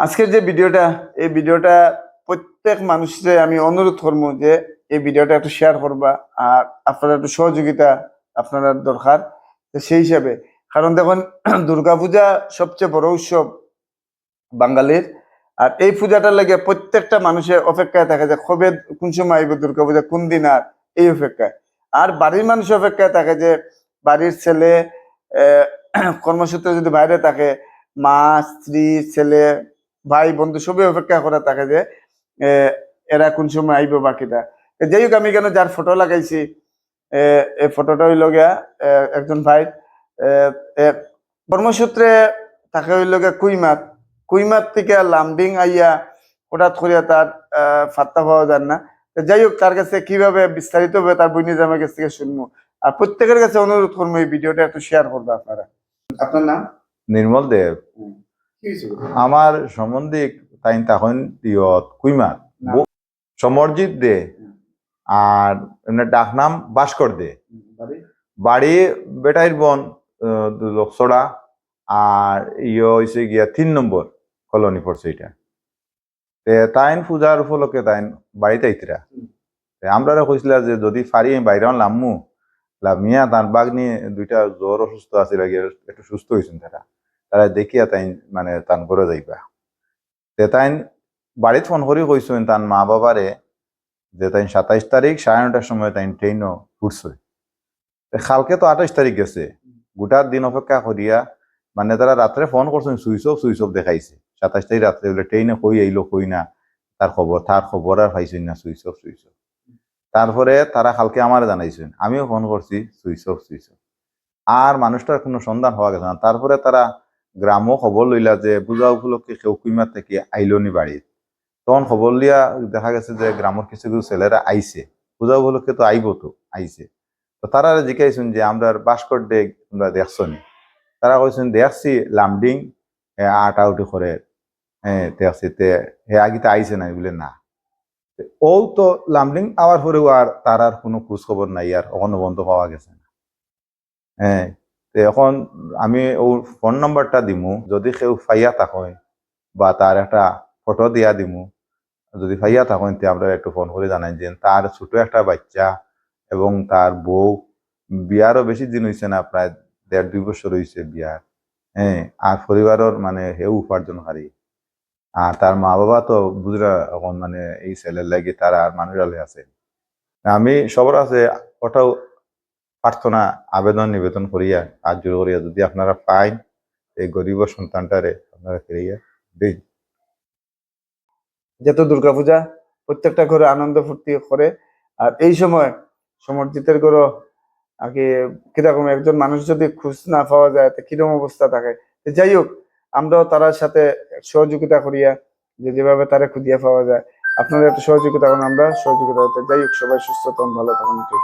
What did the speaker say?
আজকের যে ভিডিওটা, এই ভিডিওটা প্রত্যেক মানুষকে আমি অনুরোধ করব যে এই ভিডিওটা একটু শেয়ার করবা আর আপনারা একটু সহযোগিতা আপনারা দরকার। সেই হিসাবে, কারণ দেখুন, দুর্গাপূজা সবচেয়ে বড় উৎসব বাঙালির। আর এই পূজাটার লাগে প্রত্যেকটা মানুষের অপেক্ষায় থাকে যে কবে, কোন সময় আইব দুর্গাপূজা, কোন দিন আর, এই অপেক্ষায়। আর বাড়ির মানুষ অপেক্ষায় থাকে যে বাড়ির ছেলে কর্মসূত্রে যদি বাইরে থাকে, মা, স্ত্রী, ছেলে ভাই বন্ধু সবই অপেক্ষা করে থাকে যে আহ, এরা কোন সময় আইব বাকিটা। যাই হোক আমি কেন যার ফটো লাগাইছি আহ, এই ফটোটা হইল গিয়া একজন ভাই কর্মসূত্রে থাকে হইল গিয়া কুইমাত। কুইমাত থেকে লামডিং আইয়া হঠাৎ করিয়া তার আহ, ফাত্তা পাওয়া যান না। যাই হোক তার কাছে কীভাবে বিস্তারিত হবে তার বই নিজে আমার কাছ থেকে শুনব। আর প্রত্যেকের কাছে অনুরোধ করব এই ভিডিওটা একটু শেয়ার করবে আপনারা। আপনার নাম? নির্মল দেব? আমার সম্বন্ধে তাই তখন ইয়ত কুইমার। সমরজিৎ দে আর এমনি ডাক নাম ভাস্কর দে। বাড়ি? বেটাইর বোন লক্সড়া আর ইয়ে হয়েছে গিয়া তিন নম্বর কলোনি পড়ছে এটা। তে তাইন পূজার উপলক্ষে তাইন বাড়িতে আইতরা। হুম। আমরা কইছিল যে যদি আমি বাইরে লামু লামিয়া তার বাঘ নিয়ে দুইটা জ্বর অসুস্থ আছে একটু সুস্থ হয়েছেন তারা। তারা দেখিয়া তাই মানে তান করে যাইবা। তে তাই বাড়িত ফোন করি কইছেন তার মা বাবারে যে তাই সাতাইশ তারিখ সাড়ে নটার সময় তাই ট্রেনও উঠছে। তে কালকে তো আঠাইশ তারিখ গেছে। গোটার দিন অপেক্ষা করিয়া মানে তারা রাত্রে ফোন করছেন, সুইচ অফ সুইচ অফ দেখাইছে। সাতাইশ তারিখ রাত্রে বলে ট্রেনে কই আইলো, কই না, তার খবর তার খবর আর পাইছেন না, সুইচ অফ সুইচ অফ। তারপরে তারা কালকে আমার জানাইছেন, আমিও ফোন করছি, সুইচ অফ সুইচ অফ। আর মানুষটার কোনো সন্ধান হওয়া গেছে না। তারপরে তারা গ্রামও খবর লইলা যে পূজা উপলক্ষে কেউ কুইমার থেকে আইলনি বাড়িত তখন খবর লিয়া দেখা গেছে যে গ্রামের কিছু কিছু ছেলেরা আইছে পূজা উপলক্ষে তো আইব তো আইছে তো তারা জিজ্ঞাসুন যে আমরা ভাস্কর ডে তোমরা দেখছ নি তারা কইছেন দেখছি লামডিং আট আউটি করে হ্যাঁ দেখছি তে, হে আগিতে আইছে না বলে, না। ও তো লামডিং আওয়ার পরেও আর তার আর কোনো খোঁজ খবর নাই আর অন্য বন্ধ পাওয়া গেছে না। হ্যাঁ এখন আমি ওর ফোন নাম্বারটা দিমু, যদি কেউ ফাইয়া থাকেন বা তার একটা ফটো দিয়া দিমু, যদি ফাইয়া থাকেন তে আমরা একটু ফোন করে জানাই যে তার ছোট একটা বাচ্চা এবং তার বউ, বিয়ারও বেশি দিন হয়েছে না, প্রায় দেড় দুই বছর হয়েছে বিয়ার হ্যাঁ আর পরিবারের মানে হেউ উপার্জনকারী। আর তার মা বাবা তো বুঝরা এখন মানে এই ছেলের লাগে তারা আর মানুষরালে আছে। আমি সবার আছে ওটাও প্রার্থনা, আবেদন, নিবেদন করিয়া আর জোর করিয়া যদি আপনারা পাইন, এই গরিব সন্তানটারে আপনারা ফিরিয়া দিন। যেহেতু দুর্গাপূজা, প্রত্যেকটা ঘরে আনন্দ ফুর্তি করে, আর এই সময় সমর্জিতের ঘরও আগে কীরকম একজন মানুষ যদি খোঁজ না পাওয়া যায়, তো কীরকম অবস্থা থাকে? যাই হোক, আমরাও তার সাথে সহযোগিতা করিয়া, যে যেভাবে তারা খুঁজিয়ে পাওয়া যায় আপনারা একটু সহযোগিতা করেন আমরা সহযোগিতা যাই হোক, সবাই সুস্থ তখন ভালো তখন ঠিক